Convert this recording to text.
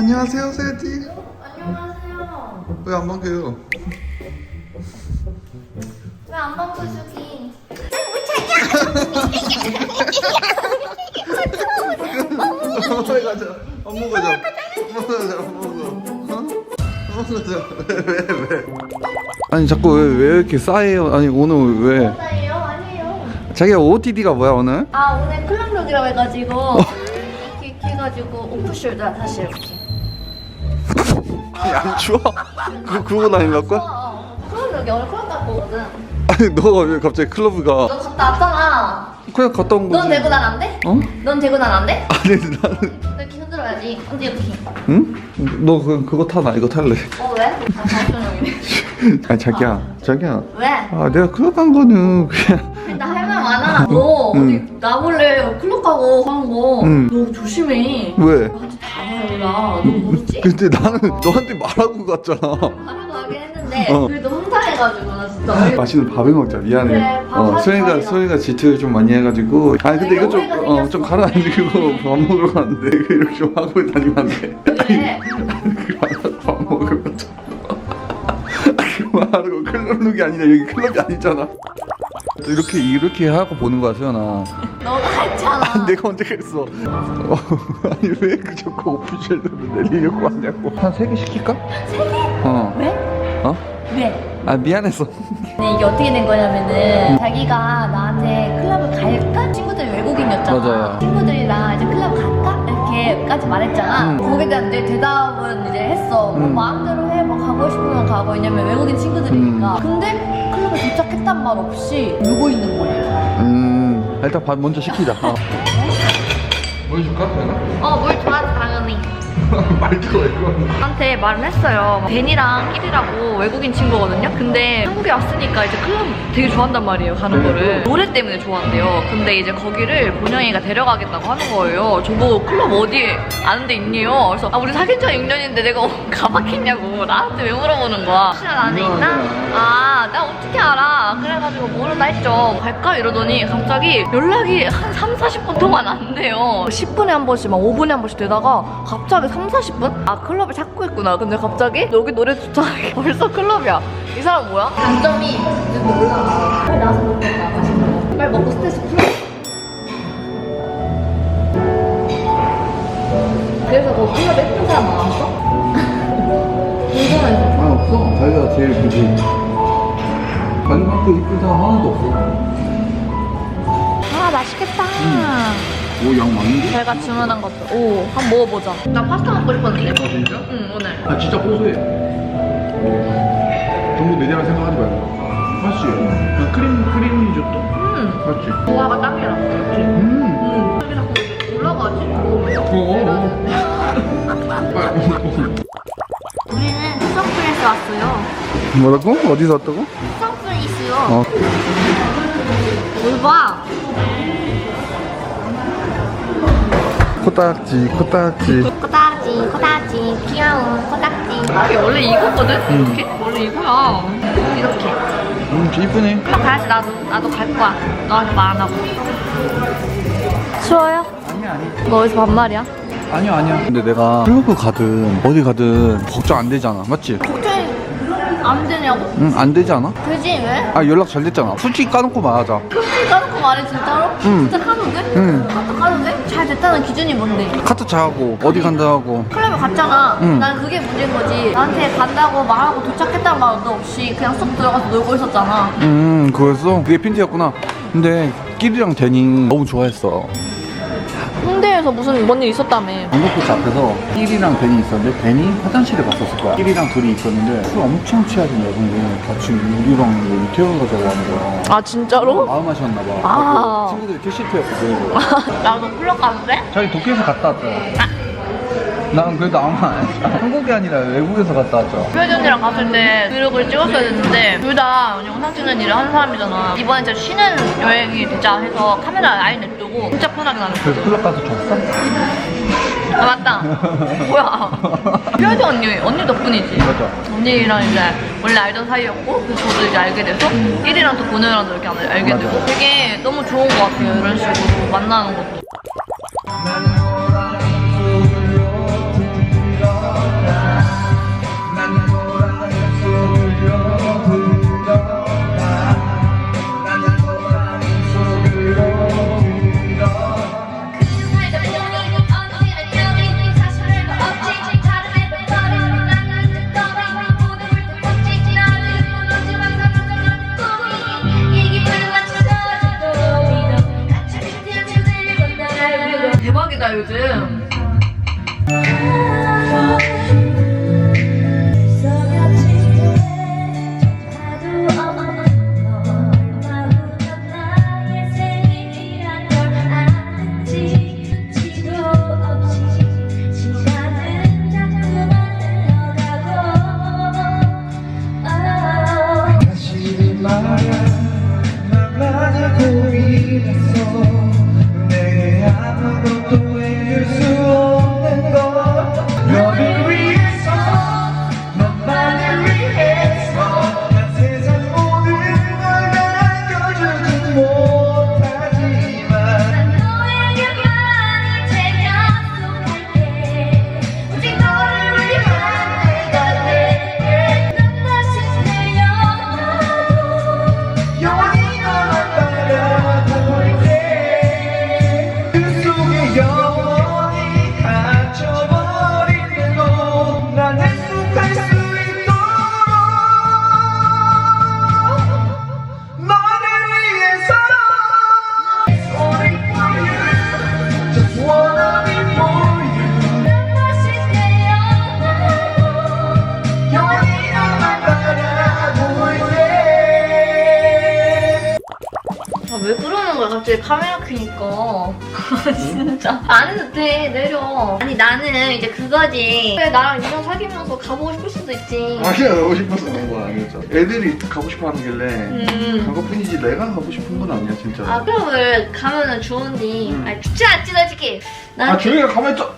안녕하세요 세지 안녕하세요. 왜 안 반겨요? 왜안 가자 엄마 가자 엄마 가자 엄마 가자 어? 엄마 가자 왜왜 왜? 아니 자꾸 왜, 왜 이렇게 싸해요? 아니 오늘 왜? 아니에요, 아니에요. 자기가 OOTD가 뭐야 오늘? 아 오늘 클럽룩이라고 해가지고 이렇게 이렇게 해가지고 오프숄더 다시 이렇게. 안 추워? 그거 그러고 다니는 거야? 어, 어. 클럽 갔다 오거든. 아니 너가 왜 갑자기 클럽가 너 갔다 왔잖아. 그냥 갔다 온 거지 넌 되고 난 안 돼? 어? 넌 되고 난 안 돼? 아니 나는 너 이렇게 흔들어야지. 언제 이렇게? 응? 너 그, 그거 타나 이거 탈래 어 왜? 아 잠시만요. 아니 자기야 자기야 왜? 아 내가 클럽 간 거는 그냥 나 할 말 많아. 너 응. 어디 나 몰래 클럽 가고 하는 거. 응. 너 조심해. 왜? 나한테 다 말해라. 너 모르지? 근데 나는 너한테 말하고 갔잖아 하려고 하긴 했는데 어. 그래도 황당해가지고 나 진짜 어이가 맛있는 밥을 먹자 미안해 그래, 밥 어 하지 말자. 소희가 지트를 좀 많이 해가지고 아니 근데 이거 오해가 좀어좀 생겼어. 가라앉히고 밥 먹으러 갔는데 이렇게 좀 하고 다니면 안 돼 왜? 그만하고 밥 먹으러 가자 그만하고 클럽룩이 아니라 여기 클럽이 아니잖아 이렇게 이렇게 하고 보는 거야 소연아 너가 했잖아 아, 내가 언제 그랬어? 어, 아니 왜 그 자꾸 오피셜들을 내리려고 하냐고 한 세 개 시킬까? 세 개? 어 왜? 어? 왜? 아 미안했어 네, 이게 어떻게 된 거냐면은 자기가 나한테 클럽을 갈까? 친구들이 외국인이었잖아 맞아요. 친구들이랑 이제 클럽 갈까? 이렇게까지 말했잖아 음. 거기에 대한 내 대답은 이제 했어 뭐 음. 마음대로 해뭐 가고 싶으면 가고 왜냐면 외국인 친구들이니까 음. 근데 도착했단 말 없이 놀고 있는 거예요. 음 일단 밥 먼저 시키자. 어. 뭐 줄까? 어물 좋아하지 당연히 말투가 이거 저한테 말을 했어요. 벤이랑 끼리라고 외국인 친구거든요. 근데 한국에 왔으니까 이제 클럽 되게 좋아한단 말이에요. 가는 거를 노래 때문에 좋아한대요. 근데 이제 거기를 본영이가 데려가겠다고 하는 거예요. 저보고 클럽 어디 아는 데 있니요? 그래서 아 우리 사귄 지 6년인데 내가 가봤겠냐고 나한테 왜 물어보는 거야? 혹시 안에 있나? 아, 나 어떻게 알아? 그래가지고 모른다 했죠. 갈까? 이러더니 갑자기 연락이 한 3, 40분 동안 안 돼요. 10분에 한 번씩, 막 5분에 한 번씩 되다가 갑자기 3, 40분? 아, 클럽을 찾고 있구나. 근데 갑자기 여기 노래 주차하기 벌써 클럽이야. 이 사람 뭐야? 단점이 나와서 먹까 맛있는 거. 빨리 먹고 스트레스 풀어. 그래서 그 클럽에 예쁜 사람 많았어? 아 없어 자기가 제일 그지 자기만큼 이쁜 사람 하나도 없어 아, 맛있겠다. 오양 많은데? 제가 주문한 것도. 오, 한번 먹어보자. 나 파스타 먹고 싶었는데. 아 진짜? 응, 오늘. 아 진짜 고소해 전부 내대라 생각하지 말고 맞지? 그 크림 크림 리조또 음, 맞지? 조화가 딱이라. 그렇지? 음 음. 여기 자꾸 왜 올라가지? 어, 어, 우리는 수성프레스 왔어요. 뭐라고? 어디서 왔다고? 수성프레스요. 어. 뭘 봐? 코딱지 코딱지 코딱지, 코딱지, 귀여운 코딱지. 이게 원래 이거거든? 이렇게? 원래 이거야. 이렇게. 음 이쁘네 가야지, 나도. 나도 갈 거야. 너한테 말 안 하고. 추워요? 아니야 아니 너 어디서 반말이야? 아니야 아니야 근데 내가 클럽 가든 어디 가든 걱정 안 되잖아 맞지? 걱정이 안 되냐고? 응안 되지 않아? 되지, 왜? 아 연락 잘 됐잖아 솔직히 까놓고 말하자 그렇게 까놓고 말해 진짜로? 응. 진짜 까는데? 응. 카톡 까는데? 잘 됐다는 기준이 뭔데? 카트 차하고 어디 간다 하고 클럽에 갔잖아. 응. 난 그게 문제인 거지. 나한테 간다고 말하고 도착했다는 말도 없이 그냥 쏙 들어가서 놀고 있었잖아. 음 그랬어? 그게 핀트였구나 근데 끼리랑 데니 너무 좋아했어 홍대에서 무슨 뭔 일 있었다며. 강덕코치 앞에서 끼리랑 데니 있었는데 데니 화장실에 갔었을 거야 끼리랑 둘이 있었는데 술 엄청 취하신 여성분이 같이 우리랑 뭐 이태원 가자고 하는 거야 아 진짜로? 마음 하셨나 봐 아. 그 친구들이 캐시트였거든 나도 클럽 가는데? 자기 도쿄에서 갔다 왔잖아 난 그래도 아무 말안 했어 한국이 아니라 외국에서 갔다 왔죠 표지 언니랑 갔을 때 브이로그를 찍었어야 됐는데 둘 다 영상 찍는 일을 하는 사람이잖아. 이번에 진짜 쉬는 여행이 되자 해서 카메라 아예 냅두고 진짜 편하게 나는 그래서 클럽 가서 줬어? 아 맞다. 뭐야? 표지 언니 언니 덕분이지. 맞아 언니랑 이제 원래 알던 사이였고 그래서 저도 이제 알게 돼서 1이랑 또 보내랑도 이렇게 알- 알게 맞아. 되고 되게 너무 좋은 것 같아요 이런 식으로 만나는 것도 갑자기 카메라 켜니까. 진짜. 안 해도 돼 내려. 아니 나는 이제 그거지. 왜 나랑 인형 사귀면서 가보고 싶을 수도 있지. 아니야 가고 싶어서 간거 아니었죠 애들이 가고 싶어 하는 길래 음. 간 것뿐이지 내가 가고 싶은 건 아니야 진짜 아 그럼 왜 가면은 좋은데 음. 아니 죽지 않지 솔직히 난 아 조용히 가만히 있어